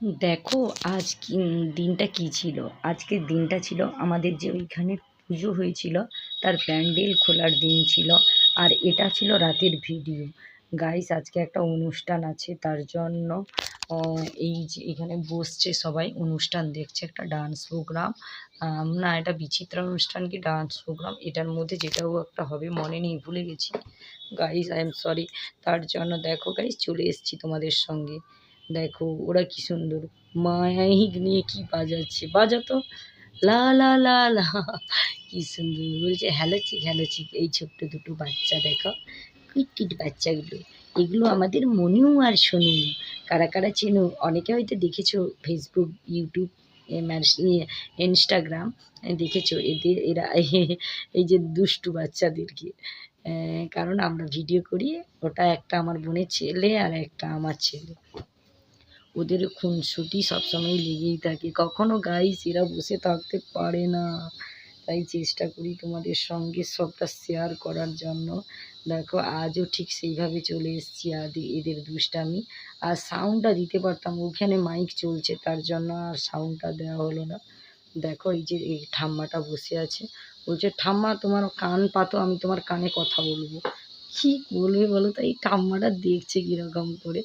দেখো, আজ দিনটা কি ছিল? আজকের দিনটা ছিল আমাদের যে ওইখানে পুজো হয়েছিল, তার প্যান্ডেল খোলার দিন ছিল, আর এটা ছিল রাতের ভিডিও। গাইস আজকে একটা অনুষ্ঠান আছে, তার জন্য এই যে এখানে বসছে সবাই, অনুষ্ঠান দেখছে একটা ডান্স প্রোগ্রাম না, এটা বিচিত্রা অনুষ্ঠান কি ডান্স প্রোগ্রাম এটার মধ্যে যেটাও একটা হবে, মনে নেই, ভুলে গেছি। গাইস আই এম সরি তার জন্য দেখো গাইস চলে এসেছি তোমাদের সঙ্গে। দেখো, ওরা কি সুন্দর। মাইক নিয়ে কি বাজাচ্ছে? বাজাতো? লা লা লা লা। কি সুন্দর। বলছে, হ্যালো চিক হ্যালো চিক, এই ছোট্ট দুটো বাচ্চা দেখো। কিট কিট বাচ্চাগুলো। এগুলো আমাদের মনেও আর সোনু। কারা কারা চেনো? অনেকে হয়তো দেখেছ ফেসবুক ইউটিউব ইনস্টাগ্রাম দেখেছ? এদের, এরা, এই যে দুষ্টু বাচ্চাদেরকে। কারণ আমরা ভিডিও করি, ওটা একটা আমার বোনের ছেলে আর একটা আমার ছেলে। ওদের খুনসুটি সবসময় লেগেই থাকে। কখনো গাইস এরা বসে থাকতে পারে না। তাই চেষ্টা করি তোমাদের সঙ্গে সবটা শেয়ার করার জন্য। দেখো, আজও ঠিক সেইভাবে চলে এসেছি। আর এদের দুষ্টামি। আর সাউন্ডটা দিতে পারতাম, ওখানে মাইক চলছে, তার জন্য আর সাউন্ডটা দেওয়া হলো না। দেখো, এই যে এই ঠাম্মাটা বসে আছে। বলছে, ঠাম্মা, তোমার কান পাতো, আমি তোমার কানে কথা বলব। কি বলবে বলো তো? এই ঠাম্মাটা দেখছে কীরকম করে।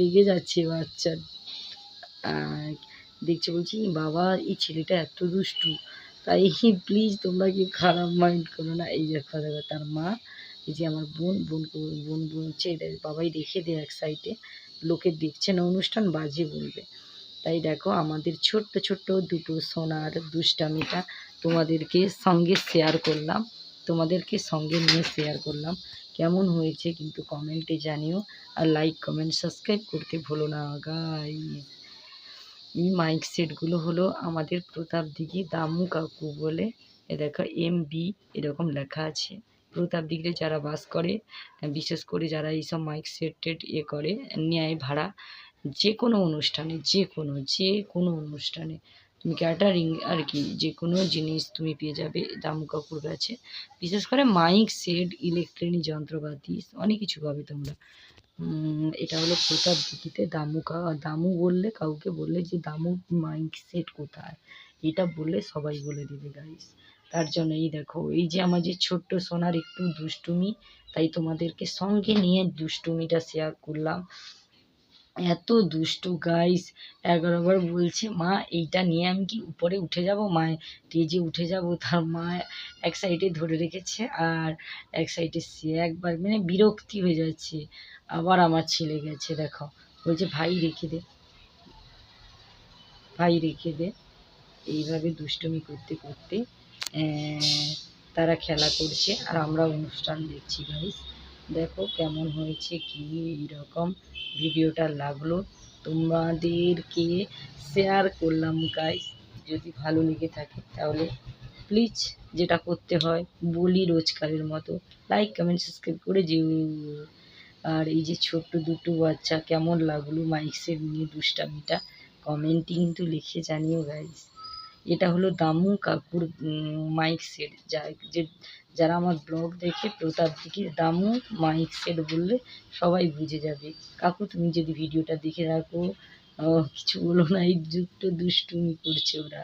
রেগে যাচ্ছে বাচ্চা। দেখছে বলছি, বাবা, এই ছেলেটা এত দুষ্টু। তাই প্লিজ তোমরা কি খারাপ মাইন্ড করো না। এই দেখো দেখো তার মা, এই যে আমার বোন বোন বোন বলছে বাবাই রেখে দেয় এক সাইডে লোকে দেখছে না অনুষ্ঠান, বাজে বলবে। তাই দেখো, আমাদের ছোট্ট ছোট্ট দুটো সোনার দুষ্টামিটা তোমাদেরকে সঙ্গে শেয়ার করলাম। তোমাদেরকে সঙ্গে নিয়ে শেয়ার করলাম। কেমন হয়েছে কিন্তু কমেন্টে জানিও। আর লাইক কমেন্ট সাবস্ক্রাইব করতে ভুলো না গাইস এই মাইক সেটগুলো হলো আমাদের প্রতাপ দিঘি দামু কাকু বলে। এ দেখো এম বি এরকম লেখা আছে। প্রতাপ দিঘিতে যারা বাস করে, বিশেষ করে যারা এইসব মাইক সেট টেট ইয়ে করে নেয় ভাড়া যে কোনো অনুষ্ঠানে যে কোনো যে কোনো অনুষ্ঠানে তুমি ক্যাটারিং আর কি যে কোনো জিনিস তুমি পেয়ে যাবে দামু কাকুর কাছে বিশেষ করে মাইক সেট ইলেকট্রনিক যন্ত্রপাতি, অনেক কিছু পাবে তোমরা। এটা হলো প্রতাপ দিঘিতে দামু কা দামু বললে, কাউকে বললে যে দামু মাইক সেট কোথায়? এটা বললে সবাই বলে দেবে গাইস তার জন্য এই দেখো, এই যে আমার যে ছোট্ট সোনার একটু দুষ্টুমি, তাই তোমাদেরকে সঙ্গে নিয়ে দুষ্টুমিটা শেয়ার করলাম। এত দুষ্টু গাইস এগারোবার বলছে, মা, এইটা নিয়ে আমি কি উপরে উঠে যাব? মায় স্টেজে উঠে যাব। তার মা এক সাইডে ধরে রেখেছে আর এক সাইডে সে একবার মানে বিরক্তি হয়ে যাচ্ছে। আবার আমার ছেলে গেছে, দেখো। বলছে, ভাই, রেখে দে। ভাই, রেখে দে। এইভাবে দুষ্টুমি করতে করতে তারা খেলা করছে। আর আমরা অনুষ্ঠান দেখছি গাইস দেখো কেমন হয়েছে, কি এইরকম ভিডিওটা লাগল। তোমাদেরকে শেয়ার করলাম গাইস যদি ভালো লেগে থাকে, তাহলে প্লিজ যেটা করতে হয়, বলি রোজকারের মতো। লাইক কমেন্ট সাবস্ক্রাইব করে যেও। আর এই যে ছোট্ট দুটো বাচ্চা, কেমন লাগল মাইক্সের নিয়ে দুষ্টামিটা? কমেন্টে কিন্তু লিখে জানিও গাইস এটা হলো দামু কাকুর মাইক সেট যা যে যারা আমার ব্লগ দেখে প্রতাপ দিকে দামু, মাইক সেট বললে সবাই বুঝে যাবে। কাকু, তুমি যদি ভিডিওটা দেখে রাখো কিছু বলো না, এই যুক্ত দুষ্টুমি করছে ওরা।